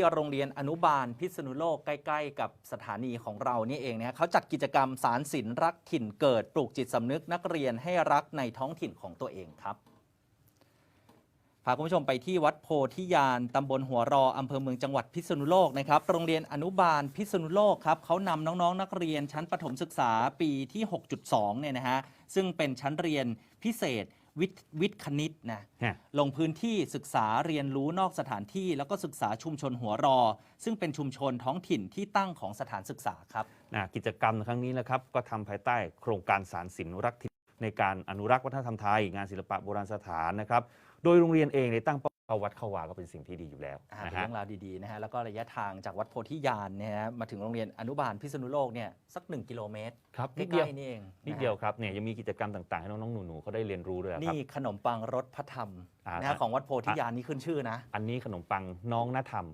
ที่โรงเรียนอนุบาลพิษณุโลกใกล้ๆ กับสถานีของเรานี่เองนะฮะเขาจัดกิจกรรมสารศิลป์รักถิ่นเกิดปลูกจิตสำนึกนักเรียนให้รักในท้องถิ่นของตัวเองครับพาคุณผู้ชมไปที่วัดโพธิญาณตำบลหัวรออำเภอเมืองจังหวัดพิษณุโลกนะครับโรงเรียนอนุบาลพิษณุโลกครับเขานำน้องๆ นักเรียนชั้นประถมศึกษาปีที่ 6.2เนี่ยนะฮะซึ่งเป็นชั้นเรียนพิเศษ วิทย์วิทย์คณิตนะฮะ ลงพื้นที่ศึกษาเรียนรู้นอกสถานที่ แล้วก็ศึกษาชุมชนหัวรอ ซึ่งเป็นชุมชนท้องถิ่นที่ตั้งของสถานศึกษาครับ นะกิจกรรมครั้งนี้นะครับก็ทำภายใต้โครงการสารศิลป์รักถิ่นในการอนุรักษ์วัฒนธรรมไทย งานศิลปะโบราณสถานนะครับ โดยโรงเรียนเองในยตั้งเป้า เข้าวัดเข้าวาก็เป็นสิ่งที่ดีอยู่แล้วอ่านะเป็นฮะ เรื่องราวดีๆนะฮะแล้วก็ระยะทางจากวัดโพธิญาณเนี่ยนะมาถึงโรงเรียนอนุบาลพิษณุโลกเนี่ยสัก 1 กิโลเมตรครับใกนิดเดียวล้ๆนี่เองนิดะฮะเดียวครับเนี่ยยังมีกิจกรรมต่างๆให้น้องๆหนูๆเขาได้เรียนรู้ด้วยครับนี่ขนมปังรสพระธรรมอ่านะฮะของวัดโพธิญาณนี่ขึ้นชื่อนะ อันนี้ขนมปังน้องนาธรรม